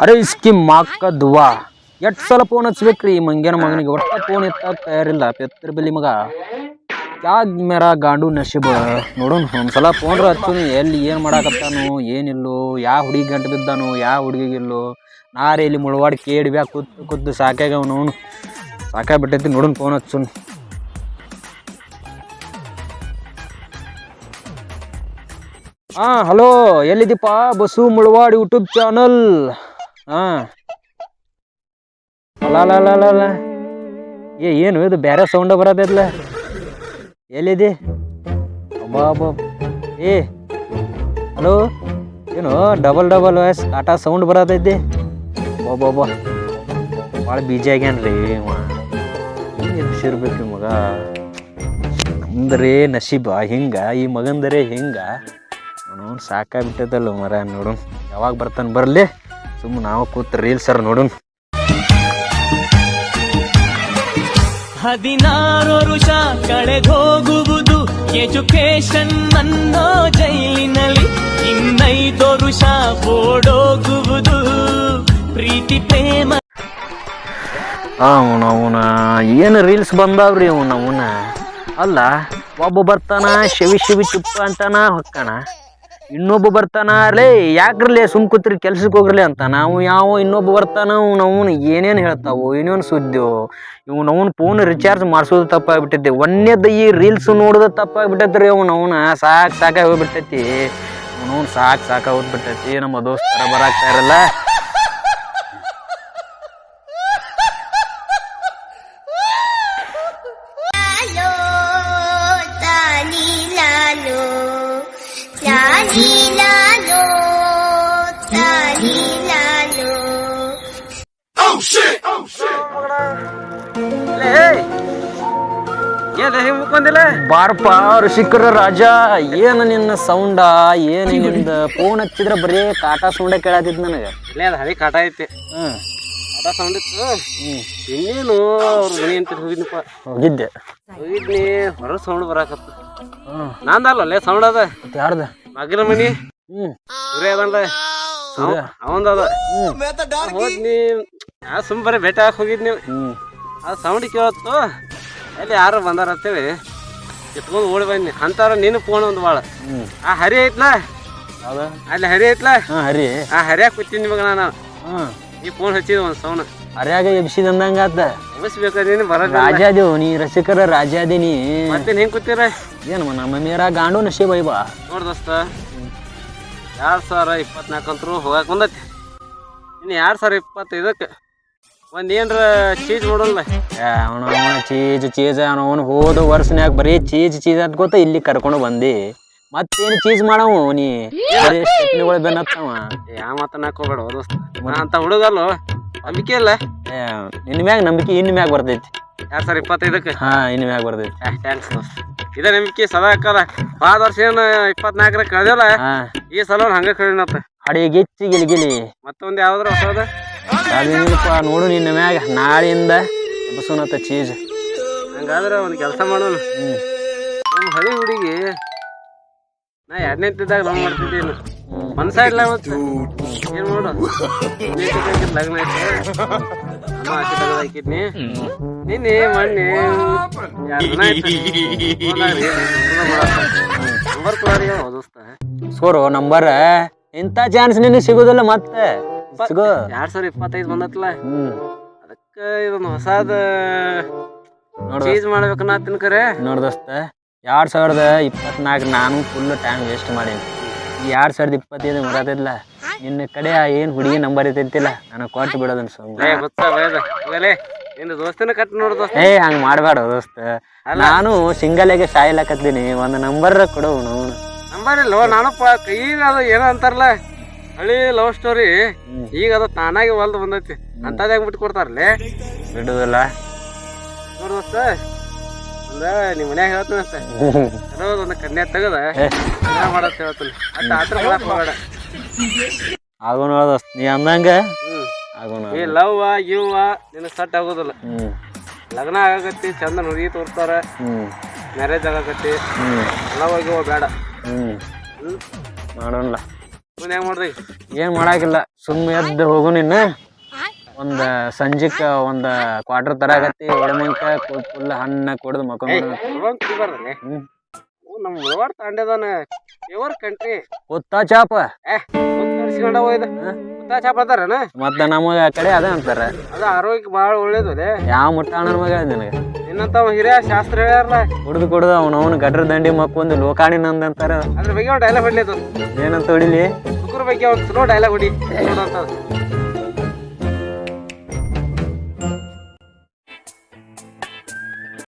ಅರೆ ಇಸ್ಕಿ ಮಾಕ ದುವಾ. ಎಷ್ಟ್ ಸಲ ಫೋನ್ ಹಚ್ಬೇಕ್ರಿ ಮಂಗ್ಯನ ಮಗನಿಗೆ? ಒಟ್ಟ ಫೋನ್ ಎತ್ತಾಕ ತಯಾರಿಲ್ಲ. ಪೆತ್ತರ್ ಬೆಲಿ ಮಗ. ಯಾಗ್ ಮೇರ ಗಾಂಡು ನಶೀಬ. ನೋಡೋಣ ಒಂದ್ಸಲ ಫೋನ್ ಹಚ್ಚುನಿ, ಎಲ್ಲಿ ಏನು ಮಾಡಾಕತ್ತಾನು, ಏನಿಲ್ಲೋ, ಯಾವ ಹುಡುಗಿ ಗಂಟು ಬಿದ್ದಾನು ಹುಡುಗಿ ಹುಡುಗಿಗಿಲ್ಲೋ. ನಾರೇ ಇಲ್ಲಿ ಮುಳವಾಡಿ ಕೇಡಿ ಬ್ಯಾ ಕೂತ್ ಕೂತ್ ಸಾಕಾಗವ್ ನೋನು ಸಾಕಾಗ್ಬಿಟ್ಟೈತಿ ನೋಡೋಣ ಫೋನ್ ಹಚ್ಚುನ್. ಹಾಂ, ಹಲೋ, ಎಲ್ಲಿದ್ದೀಪ? ಬಸು ಮುಳವಾಡ್ ಯೂಟ್ಯೂಬ್ ಚಾನಲ್ ಹಾ. ಅಲ್ಲ ಏನು ಇದು ಬೇರೆ ಸೌಂಡ್ ಬರೋದಿಲ್ಲ ಎಲ್ಲಿದೆ? ಅಬ್ಬಾ ಅಬ್ಬಾ. ಏ, ಹಲೋ? ಏನು ಡಬಲ್ ಡಬಲ್ ವಾಯ್ಸ್ ಟಾಟಾ ಸೌಂಡ್ ಬರೋದೈತಿ ಒಬ್ಬೊಬ್ಬ ಭಾಳ ಬೀಜಿ ಆಗ್ಯಾನ್ರಿ ಇವ. ಎಬ್ಸಿರ್ಬೇಕು ಮಗ? ಅಂದ್ರೆ ನಶೀಬ, ಹಿಂಗ, ಈ ಮಗಂದರೆ ಹಿಂಗ. ಅವನು ಸಾಕಾಗ್ಬಿಟ್ಟೈತಲ್ಲ ಮರ ನೋಡು. ಯಾವಾಗ ಬರ್ತಾನೆ ಬರಲಿ? ಸುಮ್ಮನೆ ನಾವು ಕೂತ್ ರೀಲ್ಸರ್ ನೋಡು ಹದಿನಾರು ವರುಷ ಕಳೆದೋಗುವುದು ಎಜುಕೇಶನ್ ಅನ್ನೋ ಜೈಲಿನಲ್ಲಿ. ಇನ್ನೈದು ವರುಷ ಓಡೋಗುವುದು ಪ್ರೀತಿ, ಪ್ರೇಮ. ಅವನ ಅವನ, ಏನು ರೀಲ್ಸ್ ಬಂದಾವ್ರಿ ಅವನ ಅವನ? ಅಲ್ಲ, ಒಬ್ಬ ಬರ್ತಾನ, ಶಿವಿ ಶಿವಿ, ಚುಪ್ಪ ಅಂತಾನ ಹೊಕ್ಕಾನ ಇನ್ನೊಬ್ಬ ಬರ್ತಾನ, ಲೇ, ಯಾಕ್ರಲ್ಲೇ ಸುಮ್ ಕೂತ್ರಿ ಕೆಲ್ಸಕ್ಕೆ ಹೋಗ್ರಲಿ ಅಂತ. ನಾವು ಯಾವ ಇನ್ನೊಬ್ಬ ಬರ್ತಾನ ಅವ್ನು ಏನೇನು ಹೇಳ್ತಾವು, ಏನೇನು ಸುದ್ದಿ ಇವ್ನು ಅವ್ನು ಫೋನ್ ರಿಚಾರ್ಜ್ ಮಾಡಿಸೋದು ತಪ್ಪಾಗ್ಬಿಟ್ಟೈತಿ. ಒಂದೇದ ಈ ರೀಲ್ಸ್ ನೋಡೋದು ತಪ್ಪಾಗ್ಬಿಟ್ಟೈತಿ ರೀ ಅವ್ನು ಅವನ. ಸಾಕು ಸಾಕಾಗಿ ಹೋಗ್ಬಿಟ್ಟೈತಿ. ಅವ್ನು ಸಾಕು ಸಾಕಾಗಿ ಹೋಗ್ಬಿಟ್ಟೈತಿ. ನಮ್ಮ ದೋಸ್ತರ ಬರಾಕ್ತಾ ಇರಲ್ಲ. ಬಾರಪ್ಪ ಋಷಿಕರ ರಾಜ ಏನು ನಿನ್ನ ಸೌಂಡ ಏನು ನಿಂದ ಫೋನ್ ಹಚ್ಚಿದ್ರೆ ಬರೀ ಕಾಟ ಸೌಂಡ ಕೇಳತ್ತಿದ್ ನನಗೆ. ಇಲ್ಲೇ ಅದು ಹಳಿ ಕಾಟ ಐತಿ. ಹ್ಮ್. ಕಾಟ ಸೌಂಡ್ ಇತ್ತು. ಇನ್ನೇನು ಅವ್ರ ಮನೆ ಅಂತ ಹೋಗಿದ್ನಪ್ಪ. ಹೋಗಿದ್ದೆ. ಹೋಗಿದ್ನಿ ಹೊರ ಸೌಂಡ್ ಬರಾಕತ್ತ. ಹ್ಮ್. ನಂದಲ್ಲ ಅಲ್ಲೇ ಸೌಂಡ್ ಅದ. ಮತ್ತೆ ಯಾರ್ದ? ಮಗನ ಮನಿ ಹ್ಮ್ ಅದ? ಅವಂದದ. ಹೋದ್ನಿ ನಾ ಸುಮ್ ಬರೀ ಭೇಟಿ ಹಾಕಿ ಹೋಗಿದ್ ನೀವು. ಆ ಸೌಂಡ್ ಕೇಳತ್ತು. ಅಲ್ಲಿ ಯಾರು ಬಂದಾರ ಅಂತೇಳಿ. ಎತ್ಕೊಂಡು ಓಡಿ ಬನ್ನಿ. ಅಂತಾರ ನೀನು ಫೋನ್ ಒಂದು ಭಾಳ ಆ ಹರಿ ಐತ್ಲಾ? ಅಲ್ಲಿ ಹರಿ ಐತ್ಲಾ? ಹಾ ಹರಿ. ಆ ಹರಿಯಾಗ ಕೂತೀನಿ ನಿಮಗ ನಾನು. ಈ ಫೋನ್ ಹಚ್ಚಿದ ಒಂದು ಸೌಂಡ್ ಹರ್ಯಾಗ ಎಬ್ಸಿದಂದಂಗ ಆತ. ಮುಗಿಸ್ಬೇಕು ನೀನು? ಬರ ರಾಜಾದೇವ್ ನೀ ರಸಿಕರ ರಾಜಾದಿ ನೀ. ಮತ್ತೆ ಹೆಂಗ್ ಕೂತೀರ? ಏನು ನಮ್ಮ ಮೇರ ಗಾಂಡು ನಶೀಬ್ ಬಾ ನೋಡ್ ದೋಸ್ತ. ಎರಡ್ ಸಾವಿರ ಇಪ್ಪತ್ನಾಲ್ಕು ಅಂತರೂ ಹೋಗಕ್ ಬಂದೈತಿ. ಇನ್ನು ಎರಡ್ ಸಾವಿರ ಇಪ್ಪತ್ತೈದಕ್ಕೆ ಒಂದ್ ಏನ್ರ ಚೀಸ್ ನೋಡಲ್ಲ ಅವನ ಚೀಜ್ ಚೀಸ್ ಅವನು ಹೋದ ವರ್ಷನ್ಯಾಗ ಬರೀ ಚೀಜ್ ಚೀಸ್ ಅಂತ ಗೊತ್ತ ಇಲ್ಲಿ ಕರ್ಕೊಂಡು ಬಂದಿ. ಮತ್ತೇನು ಚೀಸ್ ಮಾಡವು ನೀ? ಬರೀ ಸ್ಟೆಪ್ನಿಗಳು ಬೆನ್ನತ್ತವ ಯಾ ಮಾತನ್ನ ಹಾಕೋಬೇಡ ದೋಸ್ತ. ನಾ ಅಂತ ಹುಡುಗಲ್ಲ ನಂಬಿಕೆ ಇಲ್ಲ. ಏ, ಮ್ಯಾಗ ನಂಬಿಕೆ ಇನ್ ಮ್ಯಾಗ ಬರ್ತೈತಿ. ಎರಡ್ ಸಾವಿರ ಇಪ್ಪತ್ತೈದಕ್ಕೆ? ಹಾ ಇನ್ ಮ್ಯಾಗ ಬರ್ತೈತಿ. ಥ್ಯಾಂಕ್ಸ್ ದೋಸ್ತ. ಇದೇ ನಂಬಿಕೆ ಸದಾ ಹಾಕದ. ಹೋದ ವರ್ಷ ಏನು ಇಪ್ಪತ್ನಾಲ್ಕರ ಕಳೆದಲ್ಲ? ಹಾ. ಈ ಸಲ ಹಂಗ ಕಳಿನತ್ತ ಅಡಿ ಗಿಚ್ಚಿ ಗಿಲಿಗಿಲಿ ಮತ್ತೊಂದು ಯಾವ್ದ್ರ ಹೊಸದ? ಅದೇನಿಲ್ಲಪ್ಪ ನೋಡು ನಿನ್ನ ಮ್ಯಾಗ ನಾಳೆಯಿಂದ ಬಸವನತ್ತ ಚೀಜ್ ಹಂಗಾದ್ರೆ ಒಂದು ಕೆಲಸ ಮಾಡೋಣ. ನಮ್ಮ ಹಳಿ ಹುಡುಗಿ ನಾ ಎರಡನೇ ತಿದ್ದಾಗ ಲವ್ ಮಾಡ್ತಿದ್ದೀನಿ ಮನ್ಸ ಇಲ್ಲ ಅವತ್ತು ಏನ್ ಮಾಡು ಲಗ್ನ ಐತೆ ಅಮ್ಮ ಆಸೆ ತೆಗೆದಾಕಿದ್ನಿ ನಿನ್ನೆ ಮೊನ್ನೆ ಎರಡ್ ದಿನ ಆಯ್ತು. ಹೋದಾಗ ಏನ್ ಸುಮ್ನೆ ಮಾಡಾಕ. ನಂಬರ್ ಕೊಡೋರಿಗೆ ಓದಿಸ್ತಾ ಸ್ಕೋರು ನಂಬರ್ ಇಂಥ ಚಾನ್ಸ್ ನಿನ್ನ ಸಿಗೋದಿಲ್ಲ ಮತ್ತೆ. ಸಿಗೋ. ಎರಡ್ ಸಾವಿರ ಇಪ್ಪತ್ತೈದು ಬಂದತ್ಲ. ಹ್ಮ್. ಅದಕ್ಕೆ ಇದೊಂದು ಹೊಸಾದ ನೋಡು. ಚೀಸ್ ಮಾಡ್ಬೇಕನ್ನ ತಿನ್ಕರೆ ನೋಡ್ ದೋಸ್ತ ಎರಡ್ ಸಾವಿರದ ಇಪ್ಪತ್ನಾಲ್ಕು ನಾನು ಫುಲ್ ಟೈಮ್ ವೇಸ್ಟ್ ಮಾಡೀನಿ. ಈ ಎರಡ್ ಸಾವಿರದ ಇಪ್ಪತ್ತೈದು ಬರತ್ತಿಲ್ಲ ನಿನ್ನ ಕಡೆ ಆ ಏನ್ ಹುಡುಗಿ ನಂಬರ್ ಇರ್ತೈತಿಲ್ಲ ನನಗೆ ಕೊಟ್ಟು ಬಿಡೋದನ್ನ ಸುಮ್ಮನೆ ಗೊತ್ತೇ ನಿನ್ನ ದೋಸ್ತನ ಕಟ್ ನೋಡು ದೋಸ್ತ. ಏ ಹಂಗೆ ಮಾಡಬೇಡ ದೋಸ್ತ. ನಾನು ಸಿಂಗಲ್ಗೆ ಸಾಯ್ಲಕತ್ತೀನಿ ಒಂದು ನಂಬರ್ ಕೊಡು ನಂಬರ್ ಇಲ್ಲೋ ನಾನಪ್ಪ ಈಗ ಅದು ಏನೋ ಅಂತಾರಲ್ಲ. ಹಳಿ ಲವ್ ಸ್ಟೋರಿ. ಈಗ ಅದು ತಾನಾಗಿ ಹೊಲ್ದು ಬಂದೈತಿ. ಅಂತದ್ ಬಿಟ್ಟು ಕೊಡ್ತಾರಲ್ಲೇ ಬಿಡುದಿಲ್ಲ. ನೋಡು ದೋಸ್ತ ನಿಮ್ಮ ಮನ್ಯಾಗ ಹೇಳ್ತೀನಿ ಅಂತ ಅನ್ನೋದು ಒಂದು ಕನ್ಯಾ ತೆಗದ ಮಾಡತ್ ಹೇಳ್ತೀನಿ. ಅಟ್ ಆತ್ರ ಮಾಡಕ್ ಹೋಗ್ಬೇಡ. ಆಗೋ ನೋಡ ದೋಸ್ತ ನೀ ಅಂದಂಗ ಆಗೋಣ ಈ ಲವ್ ಗಿವ್ ನಿನಗೆ ಸಟ್ ಆಗೋದಿಲ್ಲ. ಲಗ್ನ ಆಗಕತ್ತಿ ಚಂದ ಹುಡುಗಿ ತೋರ್ತಾರ ಮ್ಯಾರೇಜ್ ಆಗಕತ್ತಿ. ಲವ್ ಗಿವ್ ಬೇಡ. ಮಾಡೋಣ ಹೆಂಗೆ ಮಾಡ್ದೆ ಏನು ಮಾಡಾಕಿಲ್ಲ ಸುಮ್ಮನೆ ಎದ್ದು ಹೋಗು ನಿನ್ನ ಒಂದು ಸಂಜಿಕ ಒಂದು ಕ್ವಾರ್ಟರ್ ತರಾಗತ್ತಿ ಎಡಮಂಕ ಫುಲ್ ಹಣ್ಣ ಕುಡ್ದು ಮಕ್ಕೊಂಡು ನಮ್ಮ ಮುಳವಾಡ ತಾಂಡ್ಯದಾನ. Pure country. ಉತ್ತಾ ಚಾಪ. ಏ ಚಾಪ ಅದಾರನ ಮತ್ತೆ ನಮಗೆ ಆ ಕಡೆ ಅದ ಅಂತಾರೆ. ಅದು ಆರೋಗ್ಯಕ್ಕೆ ಬಾಳ ಒಳ್ಳೇದು ಯಾವ ಯಾವ ಮುಟ್ಟಾಣನ ಮಗ ನಿನಗೆ? ನಿನ್ನಂತವ ಹಿರಿಯ ಶಾಸ್ತ್ರ ಹೇಳ್ಯಾರಲ್ಲ ಕುಡ್ದು ಕುಡ್ದು ಅವನು ಅವನು ಗಡ್ರ ದಂಡಿ ಮಕ್ಕೊಂದು ಲೋಕಾಣಿ ನಂದ್ ಅಂತಾರ. ಅದ್ರ ಬಗ್ಗೆ ಡೈಲಾಗ್ ಹೊಡ್ಲಿದ್ದು ಏನಂತ ಹೊಡಿಲಿ? ಶುಕ್ರ ಬಗ್ಗೆ ಒಂದು ಸ್ಲೋ ಡೈಲಾಗ್ ಹೊಡಿ. ನೋಡಂತ